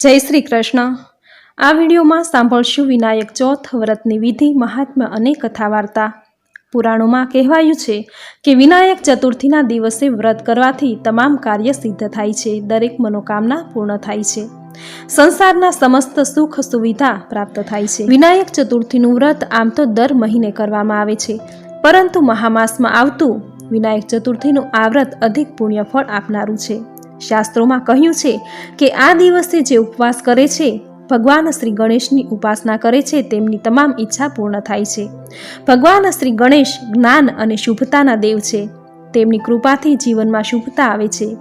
જય શ્રી કૃષ્ણ. આ વિડીયોમાં સાંભળશું વિનાયક ચોથ વ્રતની વિધિ મહાત્મ્ય અને કથા વાર્તા પુરાણોમાં કહેવાયું છે કે વિનાયક ચતુર્થીના દિવસે વ્રત કરવાથી તમામ કાર્ય સિદ્ધ થાય છે, દરેક મનોકામના પૂર્ણ થાય છે. સંસારના સમસ્ત સુખ સુવિધા પ્રાપ્ત થાય છે. વિનાયક ચતુર્થીનું વ્રત આમ તો દર મહિને કરવામાં આવે છે, પરંતુ મહામાસમાં આવતું વિનાયક ચતુર્થીનું આ વ્રત અધિક પુણ્યફળ આપનારું છે. શાસ્ત્રોમાં કહ્યું છે કે આ દિવસે જે ઉપવાસ કરે છે, ભગવાન શ્રી ગણેશની ઉપાસના કરે છે, તેમની તમામ ઈચ્છા પૂર્ણ થાય છે. ભગવાન શ્રી ગણેશ જ્ઞાન અને શુભતાના દેવ છે. તેમની કૃપાથી જીવનમાં શુભતા આવે છે.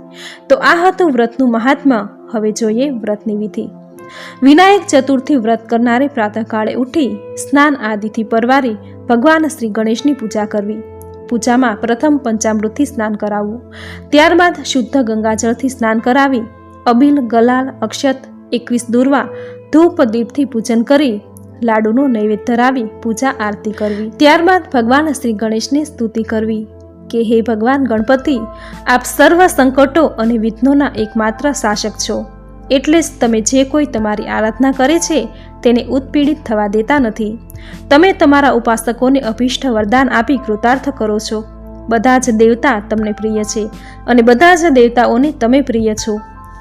તો આ હતું વ્રતનું મહાત્મા હવે જોઈએ વ્રતની વિધિ. વિનાયક ચતુર્થી વ્રત કરનારે પ્રાતઃકાળે ઉઠી સ્નાન આદિથી પરવારી ભગવાન શ્રી ગણેશની પૂજા કરવી. પૂજામાં પ્રથમ પંચામૃતથી સ્નાન કરાવવું. ત્યારબાદ શુદ્ધ ગંગાજળથી સ્નાન કરાવી, અબિલ, ગલાલ, અક્ષત, એકવીસ દૂરવા, ધૂપ, દીપથી પૂજન કરી, લાડુનો નૈવેદ્ય ધરાવી પૂજા આરતી કરવી. ત્યારબાદ ભગવાન શ્રી ગણેશની સ્તુતિ કરવી કે, હે ભગવાન ગણપતિ, આપ સર્વ સંકટો અને વિઘ્નોના એકમાત્ર શાસક છો. એટલે જ તમે જે કોઈ તમારી આરાધના કરે છે તેને ઉત્પીડિત થવા દેતા નથી. તમે તમારા ઉપાસકોને અભિષ્ટ વરદાન આપી કૃતાર્થ કરો છો. બધા જ દેવતા તમને પ્રિય છે અને બધા જ દેવતાઓને તમે પ્રિય છો.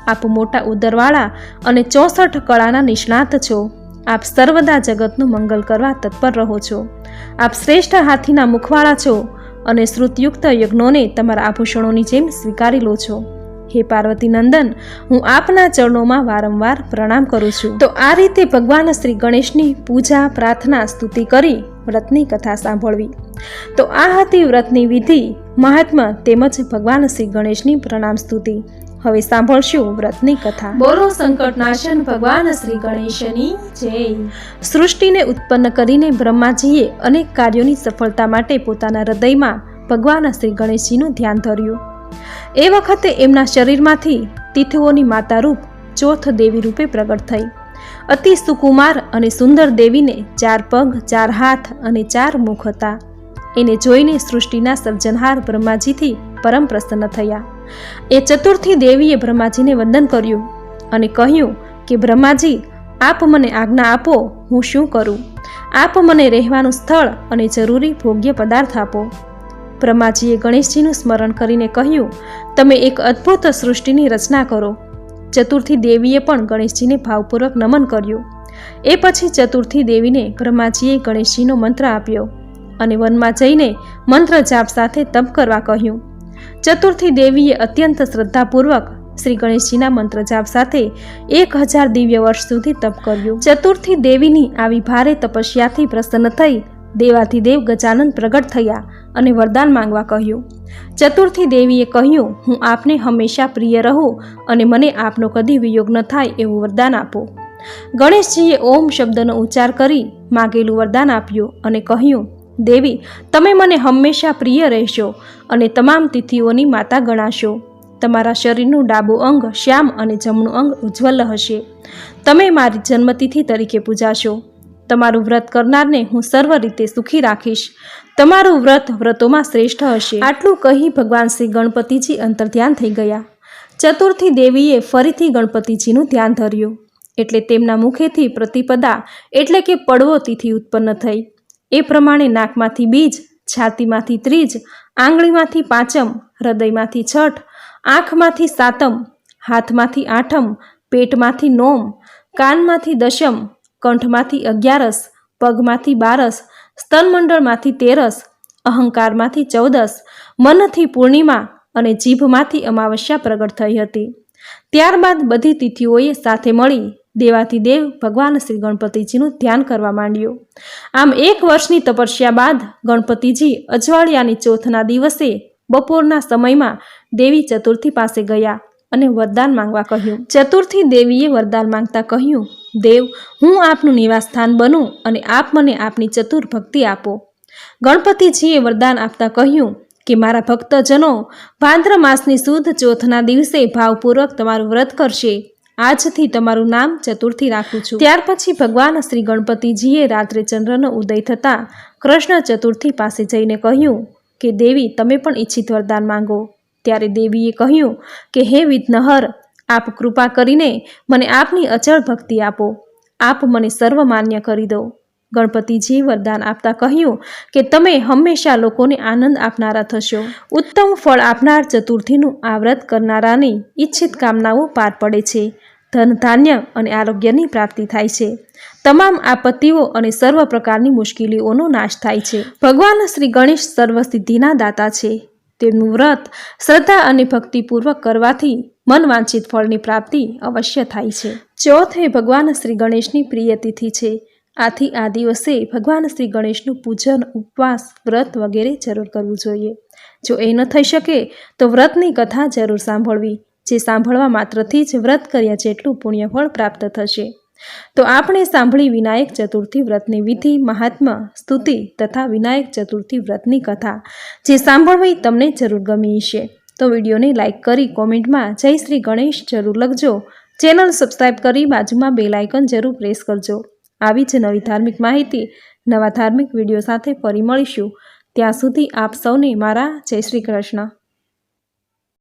આપ મોટા ઉદરવાળા અને ચોસઠ કળાના નિષ્ણાત છો. આપ સર્વદા જગતનું મંગલ કરવા તત્પર રહો છો. આપ શ્રેષ્ઠ હાથીના મુખવાળા છો અને શ્રુતયુક્ત યજ્ઞોને તમારા આભૂષણોની જેમ સ્વીકારી લો છો. હે પાર્વતી નંદન હું આપના ચરણોમાં વારંવાર પ્રણામ કરું છું. તો આ રીતે ભગવાન શ્રી ગણેશની પૂજા પ્રાર્થના સ્તુતિ કરી વ્રતની કથા સાંભળવી. તો આ હતી વ્રતની વિધિ મહાત્મા તેમજ ભગવાન શ્રી ગણેશની પ્રણામ સ્તુતિ. હવે સાંભળશું વ્રતની કથા. બોલો સંકટનાશન ભગવાન શ્રી ગણેશની જય. સૃષ્ટિને ઉત્પન્ન કરીને બ્રહ્માજીએ અનેક કાર્યોની સફળતા માટે પોતાના હૃદયમાં ભગવાન શ્રી ગણેશજીનું ધ્યાન ધર્યું. એ વખતે એમના શરીરમાંથી તિથુઓની માતા રૂપ ચોથ દેવી રૂપે પ્રગટ થઈ. અતિ સુકુમાર અને સુંદર દેવીને ચાર પગ, ચાર હાથ અને ચાર મુખ હતા. એને જોઈને સૃષ્ટિના સર્જનહાર બ્રહ્માજીથી પરમ પ્રસન્ન થયા. એ ચતુર્થી દેવીએ બ્રહ્માજીને વંદન કર્યું અને કહ્યું કે, બ્રહ્માજી, આપ મને આજ્ઞા આપો, હું શું કરું? આપ મને રહેવાનું સ્થળ અને જરૂરી ભોગ્ય પદાર્થ આપો. બ્રહ્માજીએ ગણેશજીનું સ્મરણ કરીને કહ્યું, તમે એક અદ્ભુત સૃષ્ટિની રચના કરો. ચતુર્થી દેવીએ પણ ગણેશજીને ભાવપૂર્વક નમન કર્યું. એ પછી ચતુર્થી દેવીને બ્રહ્માજીએ ગણેશજીનો મંત્ર આપ્યો અને વનમાં જઈને મંત્ર જાપ સાથે તપ કરવા કહ્યું. ચતુર્થી દેવીએ અત્યંત શ્રદ્ધાપૂર્વક શ્રી ગણેશજીના મંત્ર જાપ સાથે એક હજાર દિવ્ય વર્ષ સુધી તપ કર્યું. ચતુર્થી દેવીની આવી ભારે તપસ્યાથી પ્રસન્ન થઈ દેવાધિદેવ ગજાનંદ પ્રગટ થયા અને વરદાન માંગવા કહ્યું. ચતુર્થી દેવીએ કહ્યું, હું આપને હંમેશા પ્રિય રહું અને મને આપનો કદી વિયોગ ન થાય એવું વરદાન આપો. ગણેશજીએ ઓમ શબ્દનો ઉચ્ચાર કરી માગેલું વરદાન આપ્યું અને કહ્યું, દેવી, તમે મને હંમેશા પ્રિય રહેશો અને તમામ તિથિઓની માતા ગણાશો. તમારા શરીરનું ડાબું અંગ શ્યામ અને જમણું અંગ ઉજ્જવલ હશે. તમે મારી જન્મતિથિ તરીકે પૂજાશો. તમારું વ્રત કરનારને હું સર્વ રીતે સુખી રાખીશ. તમારું વ્રત વ્રતોમાં શ્રેષ્ઠ હશે. આટલું કહી ભગવાન શ્રી ગણપતિજી અંતર્ધ્યાન થઈ ગયા. ચતુર્થી દેવીએ ફરીથી ગણપતિજીનું ધ્યાન ધર્યું. એટલે તેમના મુખેથી પ્રતિપદા એટલે કે પડવો તિથિ ઉત્પન્ન થઈ. એ પ્રમાણે નાકમાંથી બીજ, છાતીમાંથી ત્રીજ, આંગળીમાંથી પાંચમ, હૃદયમાંથી છઠ, આંખમાંથી સાતમ, હાથમાંથી આઠમ, પેટમાંથી નોમ, કાનમાંથી દશમ કંઠમાંથી અગિયારસ, પગમાંથી બારસ, સ્તનમંડળમાંથી તેરસ, અહંકારમાંથી ચૌદસ, મનથી પૂર્ણિમા અને જીભમાંથી અમાવસ્યા પ્રગટ થઈ હતી. ત્યારબાદ બધી તિથિઓએ સાથે મળી દેવાતિદેવ ભગવાન શ્રી ગણપતિજીનું ધ્યાન કરવા માંડ્યું. આમ એક વર્ષની તપસ્યા બાદ ગણપતિજી અજવાળિયાની ચોથના દિવસે બપોરના સમયમાં દેવી ચતુર્થી પાસે ગયા અને વરદાન માંગવા કહ્યું. ચતુર્થી દેવીએ વરદાન માંગતા કહ્યું દેવ, હું આપનું નિવાસસ્થાન બનું અને આપ મને આપની ચતુર ભક્તિ આપો. ગણપતિજીએ વરદાન આપતા કહ્યું કે, મારા ભક્તજનો, ભાદ્ર માસની સુદ ચોથના દિવસે ભાવપૂર્વક તમારું વ્રત કરશે. આજથી તમારું નામ ચતુર્થી રાખું છું. ત્યાર પછી ભગવાન શ્રી ગણપતિજીએ રાત્રે ચંદ્રનો ઉદય થતાં કૃષ્ણ ચતુર્થી પાસે જઈને કહ્યું કે, દેવી, તમે પણ ઈચ્છિત વરદાન માંગો. ત્યારે દેવીએ કહ્યું કે, હે વિઘ્નહર આપ કૃપા કરીને મને આપની અચળ ભક્તિ આપો. આપ મને સર્વમાન્ય કરી દો. ગણપતિજી વરદાન આપતા કહ્યું કે તમે હંમેશા લોકોને આનંદ આપનારા થશો. ઉત્તમ ફળ આપનાર ચતુર્થીનું આવ્રત કરનારાની ઈચ્છિત કામનાઓ પાર પડે છે. ધન, ધાન્ય અને આરોગ્યની પ્રાપ્તિ થાય છે. તમામ આપત્તિઓ અને સર્વ પ્રકારની મુશ્કેલીઓનો નાશ થાય છે. ભગવાન શ્રી ગણેશ સર્વસિદ્ધિના દાતા છે. તેમનું વ્રત શ્રદ્ધા અને ભક્તિપૂર્વક કરવાથી મન વાંછિત ફળની પ્રાપ્તિ અવશ્ય થાય છે. ચોથ એ ભગવાન શ્રી ગણેશની પ્રિય તિથિ છે. આથી આ દિવસે ભગવાન શ્રી ગણેશનું પૂજન, ઉપવાસ, વ્રત વગેરે જરૂર કરવું જોઈએ. જો એ ન થઈ શકે, તો વ્રતની કથા જરૂર સાંભળવી, જે સાંભળવા માત્રથી જ વ્રત કર્યા જેટલું પુણ્યફળ પ્રાપ્ત થશે. તો આપણે સાંભળી વિનાયક ચતુર્થી વ્રતની વિધિ, મહાત્મા, સ્તુતિ તથા વિનાયક ચતુર્થી વ્રતની કથા, જે સાંભળવી તમને જરૂર ગમી હશે. તો વિડીયોને લાઇક કરી કોમેન્ટમાં જય શ્રી ગણેશ જરૂર લખજો. ચેનલ સબસ્ક્રાઈબ કરી બાજુમાં બેલ આઇકન જરૂર પ્રેસ કરજો. આવી જ નવી ધાર્મિક માહિતી, નવા ધાર્મિક વીડિયો સાથે ફરી મળીશું. ત્યાં સુધી આપ સૌને મારા જય શ્રી કૃષ્ણ.